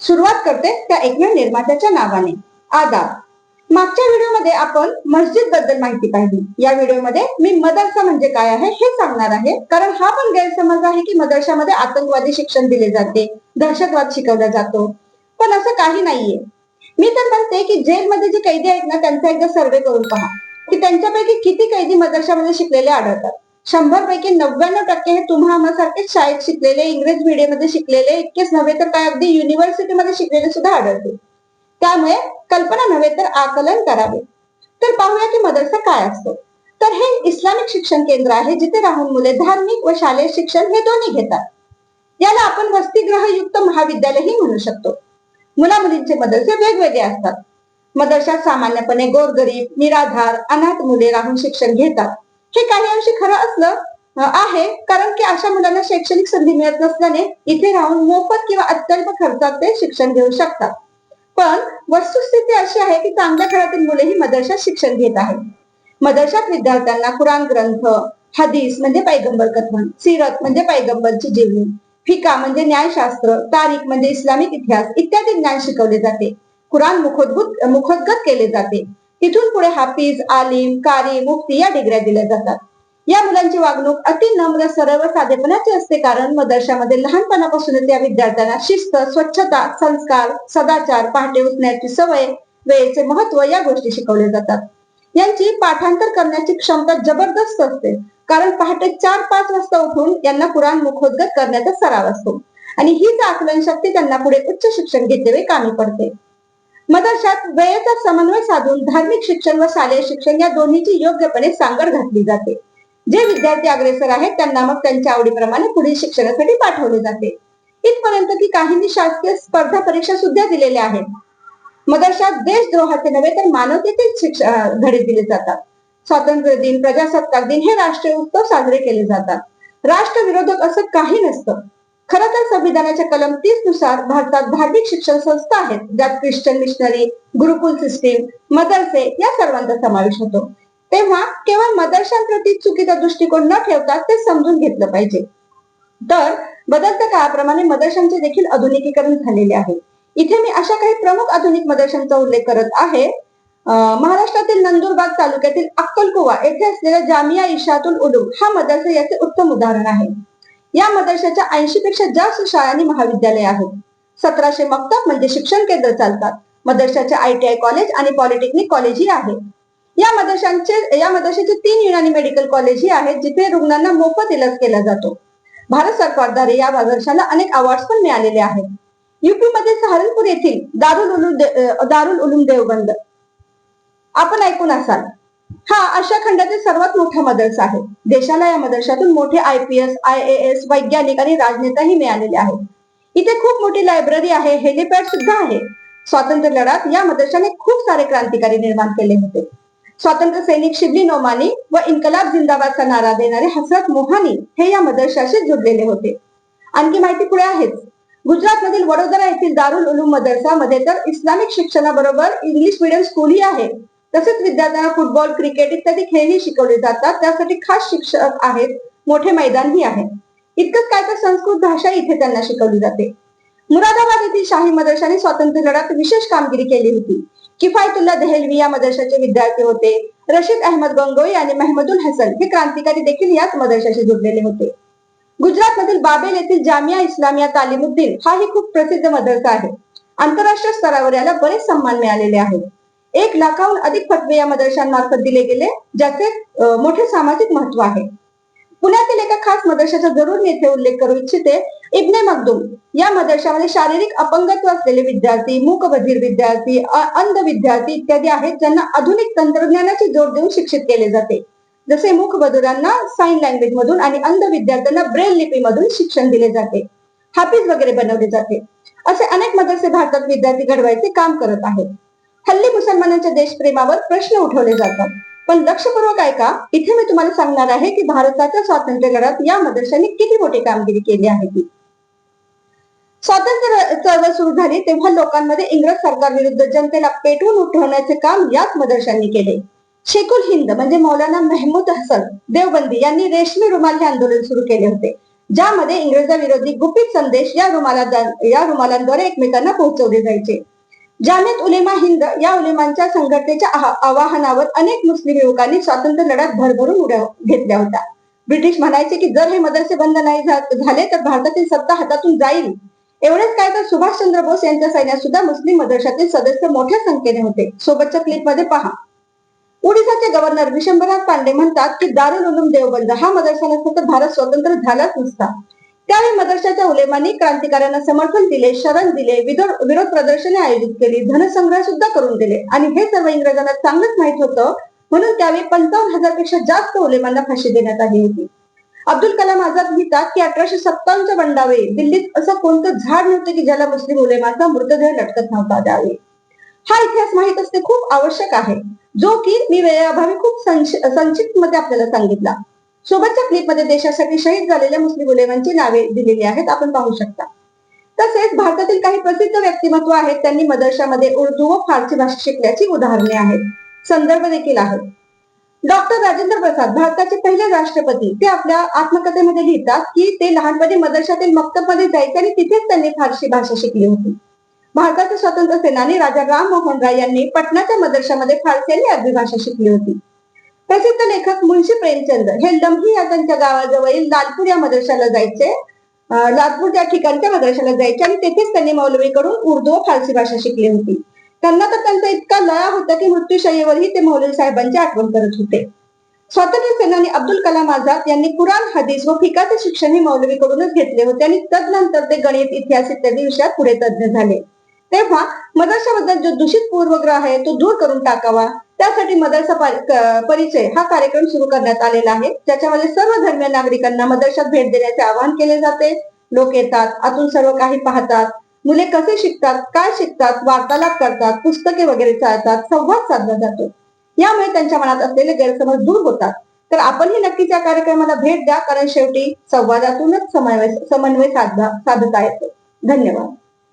सुरुवात करते त्या एकमेव निर्मात्याच्या नावाने. आदाब. मागच्या व्हिडिओमध्ये आपण मस्जिदबद्दल माहिती पाहिली. या व्हिडिओमध्ये मी मदरसा म्हणजे काय आहे हे सांगणार आहे. कारण हा पण गैरसमज आहे की मदरशामध्ये आतंकवादी शिक्षण दिले जाते दहशतवाद शिकवला जातो. पण असं काही नाहीये. मी तर म्हणते की जेलमध्ये जे कैदी आहेत ना त्यांचा एकदा सर्वे करून पहा. की त्यांच्यापैकी किती कैदी मदरशामध्ये शिकलेले आढळतात. शंभर पैकी नव्याण्णव टक्के हे तुम्हा आम्हासारखेच शाळेत शिकलेले इंग्रज मीडियममध्ये शिकलेले इतकेच नव्हे तर काय अगदी युनिव्हर्सिटीमध्ये शिकलेले सुद्धा आढळते त्यामुळे कल्पना नव्हे तर आकलन करावे. तर पाहूया की मदरसा काय असतो. तर हे इस्लामिक शिक्षण केंद्र आहे जिथे राहून मुले धार्मिक व शालेय शिक्षण हे दोन्ही घेतात. याला आपण वसतिगृहयुक्त महाविद्यालयही म्हणू शकतो. मुला मुलींचे मदरसे वेगवेगळे असतात. मदरशात सामान्यपणे गोरगरीब निराधार अनाथ मुले राहून शिक्षण घेतात. हे काही अंशी खरं असलं आहे. कारण की अशा मुलांना शैक्षणिक संधी मिळत नसल्याने इथे राहून मोफत किंवा अत्यल्प खर्चात ते शिक्षण घेऊ शकतात. पण वस्तुस्थिती अशी आहे की चांगल्या घरातील मुलेही मदरशात शिक्षण घेत आहेत. मदरशात विद्यार्थ्यांना कुराण ग्रंथ हदीस म्हणजे पैगंबर कथन सिरत म्हणजे पैगंबरची जीवनी फिका म्हणजे न्यायशास्त्र तारीख म्हणजे इस्लामिक इतिहास इत्यादी ज्ञान शिकवले जाते. कुराण मुखोद्भूत मुखोद्गत केले जाते. तिथून पुढे हाफिज आलिम कारी मुफ्ती या डिग्र्या दिल्या जातात. या मुलांची वागणूक अति नम्र सरळ व साधेपणाची असते कारण मदरशामध्ये लहानपणापासूनच या विद्यार्थ्यांना शिस्त स्वच्छता संस्कार सदाचार पहाटे उठण्याची सवय वेळेचे महत्त्व या गोष्टी शिकवल्या जातात. यांची पाठांतर करण्याची क्षमता जबरदस्त असते. कारण पहाटे चार पाच वाजता उठून यांना कुराण मुखोद्गत करण्याचा सराव असतो. आणि हीच आकलन शक्ती त्यांना पुढे उच्च शिक्षण घेतेवे कामी पडते. मदरशात वेळेचा समन्वय साधून धार्मिक शिक्षण व शालेय शिक्षण या दोन्हीची योग्यपणे सांगड घातली जाते. जे विद्यार्थी अग्रेसर आहेत त्यांना मग त्यांच्या आवडीप्रमाणे पुढील शिक्षणासाठी पाठवले जाते. इथपर्यंत की काहींनी शासकीय स्पर्धा परीक्षा सुद्धा दिलेल्या आहेत. मदरशात देशद्रोहाचे नव्हे तर मानवतेतील शिक्षण धडे दिले जातात. स्वातंत्र्य दिन प्रजासत्ताक दिन हे राष्ट्रीय उत्सव साजरे केले जातात. राष्ट्रविरोधक असं काही नसतं. खरं तर संविधानाच्या कलम तीसनुसार भारतात धार्मिक शिक्षण संस्था आहेत ज्यात ख्रिश्चन मिशनरी गुरुकुल सिस्टीम मदरसे या सर्वांचा समावेश होतो. तेव्हा केवळ मदरशांप्रती चुकीचा दृष्टिकोन न ठेवता ते समजून घेतलं पाहिजे. तर बदलत्या काळाप्रमाणे मदरशांचे देखील आधुनिकीकरण झालेले आहे. इथे मी अशा काही प्रमुख आधुनिक मदरशांचा उल्लेख करत आहे. महाराष्ट्रातील नंदुरबार तालुक्यातील अक्कलकुवा येथे असलेल्या जामिया इशातुल उलूम हा मदरसा याचे उत्तम उदाहरण आहे. या मदरशाच्या ऐंशी पेक्षा जास्त शाळा आणि महाविद्यालय आहेत. सतराशे मक्तब म्हणजे शिक्षण केंद्र चालतात. मदरशाचे आयटीआय कॉलेज आणि पॉलिटेक्निक कॉलेजही आहेत. या मदरशांचे या मदरशाचे तीन युनानी मेडिकल कॉलेजही आहेत जिथे रुग्णांना मोफत इलाज केला जातो. भारत सरकारद्वारे या मदरशाला अनेक अवॉर्ड पण मिळालेले आहेत. युपी मध्ये सहारनपूर येथील दारुल उलूम दे- दारुल उलूम देवबंद. आपण ऐकून असाल हा अशा खंडातील सर्वात मोठा मदरसा आहे. देशाला या मदरशातून मोठे I P S I A S वैज्ञानिक आणि राजनेताही मिळालेले आहेत. इथे खूप मोठी लायब्ररी आहे हेलिपॅड सुद्धा आहे. स्वातंत्र्य लढ्यात या मदरशाने खूप सारे क्रांतिकारी निर्माण केले होते. स्वातंत्र्य सैनिक शिबली नोमानी व इन्कलाब जिंदाबादचा नारा देणारे हसरत मोहानी हे या मदरशाशी जोडलेले होते. आणखी माहिती पुढे आहेच. गुजरात मधील वडोदरा येथील दारुल उलूम मदरसा मध्ये तर इस्लामिक शिक्षणाबरोबर इंग्लिश मिडियम स्कूलही आहे. तसेच विद्यार्थ्यांना फुटबॉल क्रिकेट इत्यादी खेळही शिकवले जातात. त्यासाठी खास शिक्षक आहेत. मोठे मैदानही आहे. इतकंच काय तर संस्कृत भाषा इथे त्यांना शिकवली जाते. मुरादाबाद येथील शाही मदरशाने स्वातंत्र्य लढ्यात विशेष कामगिरी केली होती. किफायतुल्ला दहेलवी या मदरशाचे विद्यार्थी होते. रशीद अहमद गंगोई आणि मेहमदुल हसन हे क्रांतिकारी देखील याच मदरशाशी जुडलेले होते. गुजरात मधील बाबेल येथील जामिया इस्लामिया तालिमुद्दीन हा ही खूप प्रसिद्ध मदरसा आहे. आंतरराष्ट्रीय स्तरावर याला बरेच सन्मान मिळालेले आहेत. एक लाखाहून अधिक फतवे या मदरशांमार्फत दिले गेले ज्याचे मोठे सामाजिक महत्त्व आहे. पुण्यातील एका खास मदरशाचा जरूर मी येथे उल्लेख करू इच्छिते इब्ने मखदूम. या मदरशामध्ये शारीरिक अपंगत्व असलेले विद्यार्थी मूकबधीर विद्यार्थी अंध विद्यार्थी इत्यादी आहेत ज्यांना आधुनिक तंत्रज्ञानाची जोड देऊन शिक्षित केले जाते. जसे मूकबधिरांना साइन लँग्वेज मधून आणि अंध विद्यार्थ्यांना ब्रेल लिपीमधून शिक्षण दिले जाते. हापीज वगैरे बनवले जाते. असे अनेक मदरसे भारतात विद्यार्थी घडवायचे काम करत आहेत. हल्ली मुसलमानांच्या देशप्रेमावर प्रश्न उठवले जातात. पण लक्षपूर्वक ऐका इथे मी तुम्हाला सांगणार आहे की भारताच्या स्वातंत्र्य लढ्यात या मदरशाने किती मोठी कामगिरी केली आहे ती. स्वातंत्र्य चळवळ सुरू झाली तेव्हा लोकांमध्ये इंग्रज सरकार विरुद्ध जनतेला पेटवून उठवण्याचे काम याच मदरशांनी केले. शेकुल हिंद म्हणजे मौलाना मेहमूद हसन देवबंदी यांनी रेशमी रुमाल हे आंदोलन सुरू केले होते ज्यामध्ये इंग्रजाविरोधी गुपित संदेश या रुमाला या रुमालांद्वारे एकमेकांना पोहोचवले जायचे. जामियात उलेमा हिंद या उलेमांच्या संघटनेच्या आवाहनावर अनेक मुस्लिम युवकांनी स्वातंत्र्य लढ्यात भरभरून उड्या घेतल्या होत्या. ब्रिटिश म्हणायचे की जर हे मदरसे बंद नाही झाले तर भारतातील सत्ता हातातून जाईल. एवढेच काय तर सुभाषचंद्र बोस यांच्या सैन्यात सुद्धा मुस्लिम मदरशातील सदस्य मोठ्या संख्येने होते. सोबतच्या क्लिपमध्ये पहा. ओडिसाचे गव्हर्नर विशंभरनाथ पांडे म्हणतात की दारुल उलूम देवबंद हा मदरसा नसता तर भारत स्वतंत्र झालाच नसता. त्यावेळी मदरशाच्या उलेमांनी क्रांतिकाऱ्यांना समर्थन दिले शरण दिले विरोध प्रदर्शने आयोजित केली धनसंग्रह सुद्धा करून दिले. आणि हे सर्व इंग्रजांना चांगलंच माहीत होतं म्हणून त्यावेळी पंचावन्न हजारपेक्षा जास्त उलेमांना फाशी देण्यात आली होती. अब्दुल कलाम आझाद लिहितात की अठराशे सत्तावन्नच्या बंडावेळी दिल्लीत असं कोणतं झाड नव्हतं की ज्याला मुस्लिम उलेमाचा मृतदेह लटकत नव्हता त्यावेळी. हा इतिहास माहीत असणे खूप आवश्यक आहे जो की मी वेळेअभावी खूप संक्षिप्त मध्ये आपल्याला सांगितला. सोबतच्या क्लिपमध्ये देशासाठी शहीद झालेल्या मुस्लिम उलेमांची नावे दिलेली आहेत. आपण पाहू शकता. तसेच भारतातील काही प्रसिद्ध व्यक्तिमत्व आहेत. त्यांनी मदरशामध्ये उर्दू व फारसी भाषा शिकल्याची उदाहरणे आहेत. संदर्भ देखील आहेत. डॉक्टर राजेंद्र प्रसाद भारताचे पहिले राष्ट्रपती. ते आपल्या आत्मकथेमध्ये लिहितात की ते लहानपणी मदरशातील मक्तबमध्ये जायचे आणि तिथेच त्यांनी फारसी भाषा शिकली होती. भारताचे स्वातंत्र्य सेनानी राजा राम मोहन राय यांनी पटनाच्या मदरशामध्ये फारसी आणि अरबी भाषा शिकली होती. प्रसिद्ध लेखक मुळशी प्रेमचंद. हे लम्ही या त्यांच्या गावाजवळील लालपूर या मदरशाला जायचे. अं, लालपूर त्या ठिकाणच्या मदरशाला जायचे आणि तेथेच त्यांनी मौलवीकडून उर्दू व फारसी भाषा शिकली होती. त्यांना तर त्यांचा इतका लळा होता की मृत्यूशय्येवरही ते मौलवी साहेबांची आठवण करत होते. स्वातंत्र्य सेनानी अब्दुल कलाम आझाद यांनी कुराण हदीस व फिकाचे शिक्षण हे मौलवीकडूनच घेतले होते आणि तदनंतर ते गणित इतिहास इत्यादी विषयात पुढे तज्ञ झाले. तेव्हा मदरशाबद्दल जो दूषित पूर्वग्रह आहे तो दूर करून टाकावा. त्यासाठी मदरसा परिचय हा कार्यक्रम सुरू करण्यात आलेला आहे. ज्याच्यामध्ये सर्व धर्मीय नागरिकांना मदरशात भेट देण्याचे आवाहन केले जाते. लोक येतात आतून सर्व काही पाहतात. मुले कसे शिकतात काय शिकतात वार्तालाप करतात पुस्तके वगैरे चालतात संवाद साधला जातो. यामुळे त्यांच्या मनात असलेले गैरसमज दूर होतात. तर आपणही नक्कीच या कार्यक्रमाला भेट द्या कारण शेवटी संवादातूनच समन्वय समन्वय साधता येतो. धन्यवाद.